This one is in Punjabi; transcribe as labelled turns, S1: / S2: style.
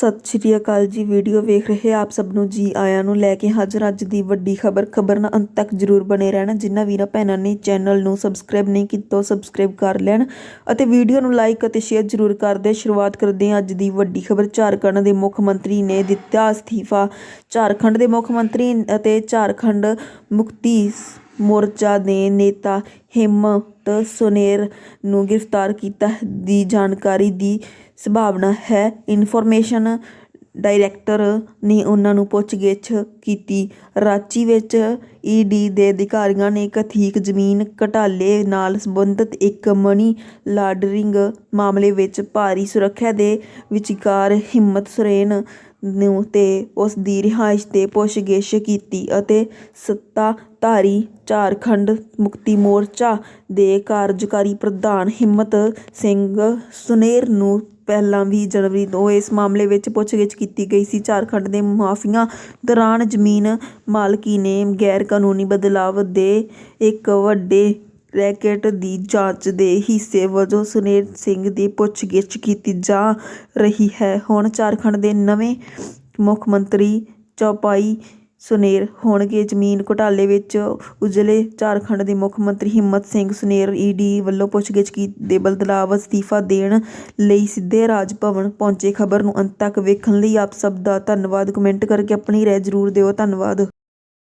S1: ਸਤਿ ਸ਼੍ਰੀ ਅਕਾਲ ਜੀ, ਵੀਡੀਓ ਵੇਖ ਰਹੇ ਆਪ ਸਭ ਨੂੰ ਜੀ ਆਇਆਂ ਨੂੰ ਲੈ ਕੇ ਹਾਜ਼ਰ ਅੱਜ ਦੀ ਵੱਡੀ ਖਬਰ। ਖਬਰ ਨਾਲ ਅੰਤ ਤੱਕ ਜਰੂਰ ਬਣੇ ਰਹਿਣਾ। ਜਿਨ੍ਹਾਂ ਵੀਰਾਂ ਭੈਣਾਂ ਨੇ ਚੈਨਲ ਨੂੰ ਸਬਸਕ੍ਰਾਈਬ ਨਹੀਂ ਕੀਤਾ ਸਬਸਕ੍ਰਾਈਬ ਕਰ ਲੈਣ ਅਤੇ ਵੀਡੀਓ ਨੂੰ ਲਾਈਕ ਅਤੇ ਸ਼ੇਅਰ ਜਰੂਰ ਕਰਦੇ ਸ਼ੁਰੂਆਤ ਕਰਦੇ ਹਾਂ ਅੱਜ ਦੀ ਵੱਡੀ ਖਬਰ। ਝਾਰਖੰਡ ਦੇ ਮੁੱਖ ਮੰਤਰੀ ਨੇ ਦਿੱਤਾ ਅਸਤੀਫਾ। ਝਾਰਖੰਡ ਦੇ ਮੁੱਖ ਮੰਤਰੀ ਅਤੇ ਝਾਰਖੰਡ ਮੁਕਤੀ ਮੋਰਚਾ ਦੇ ਨੇਤਾ ਹਿੰਮਤ ਸੋਨੇਰ ਨੂੰ ਗ੍ਰਿਫਤਾਰ ਕੀਤਾ। ਦੀ ਜਾਣਕਾਰੀ ਦੀ ਸੰਭਾਵਨਾ ਹੈ। ਇਨਫੋਰਮੇਸ਼ਨ ਡਾਇਰੈਕਟਰ ਨੇ ਉਹਨਾਂ ਨੂੰ ਪੁੱਛਗਿੱਛ ਕੀਤੀ। ਰਾਂਚੀ ਵਿੱਚ ਈਡੀ ਦੇ ਅਧਿਕਾਰੀਆਂ ਨੇ ਕਥੀਕ ਜ਼ਮੀਨ ਘਟਾਲੇ ਨਾਲ ਸੰਬੰਧਿਤ ਇੱਕ ਮਨੀ ਲਾਂਡਰਿੰਗ ਮਾਮਲੇ ਵਿੱਚ ਭਾਰੀ ਸੁਰੱਖਿਆ ਦੇ ਵਿਚਕਾਰ ਹਿੰਮਤ ਸੋਰੇਨ ਨੂੰ ਤੇ ਉਸ ਦੀ ਰਿਹਾਇਸ਼ ਤੇ ਪੁੱਛਗਿੱਛ ਕੀਤੀ ਅਤੇ ਸੱਤਾਧਾਰੀ ਝਾਰਖੰਡ ਮੁਕਤੀ ਮੋਰਚਾ ਦੇ ਕਾਰਜਕਾਰੀ ਪ੍ਰਧਾਨ ਹਿੰਮਤ ਸਿੰਘ ਸੁਨੇਰ ਨੂੰ ਪਹਿਲਾਂ ਵੀ ਜਨਵਰੀ ਤੋਂ ਇਸ ਮਾਮਲੇ ਵਿੱਚ ਪੁੱਛਗਿੱਛ ਕੀਤੀ ਗਈ ਸੀ, ਝਾਰਖੰਡ ਦੇ ਮਾਫੀਆ ਦੌਰਾਨ ਜ਼ਮੀਨ ਮਾਲਕੀ ਨੇ ਗੈਰ ਕਾਨੂੰਨੀ ਬਦਲਾਵ ਦੇ ਇੱਕ ਵੱਡੇ ਰੈਕੇਟ ਦੀ ਜਾਂਚ ਦੇ ਹਿੱਸੇ ਵਜੋਂ ਸੁਨੇਰ ਸਿੰਘ ਦੀ ਪੁੱਛਗਿੱਛ ਕੀਤੀ ਜਾ ਰਹੀ ਹੈ। ਹੁਣ ਝਾਰਖੰਡ ਦੇ ਨਵੇਂ ਮੁੱਖ ਮੰਤਰੀ ਚੌਪਾਈ ਸੁਨੇਰ ਹੋਣਗੇ। ਜ਼ਮੀਨ ਘੁਟਾਲੇ ਵਿੱਚ ਉਜਲੇ ਝਾਰਖੰਡ ਦੇ ਮੁੱਖ ਮੰਤਰੀ ਹਿੰਮਤ ਸਿੰਘ ਸੁਨੇਰ ਈਡੀ ਵੱਲੋਂ ਪੁੱਛਗਿੱਛ ਕੀ ਦੇ ਬਦਲਾਵ ਅਸਤੀਫਾ ਦੇਣ ਲਈ ਸਿੱਧੇ ਰਾਜ ਭਵਨ ਪਹੁੰਚੇ। ਖਬਰ ਨੂੰ ਅੰਤ ਤੱਕ ਵੇਖਣ ਲਈ ਆਪ ਸਭ ਦਾ ਧੰਨਵਾਦ। ਕਮੈਂਟ ਕਰਕੇ ਆਪਣੀ ਰਾਏ ਜ਼ਰੂਰ ਦਿਓ। ਧੰਨਵਾਦ।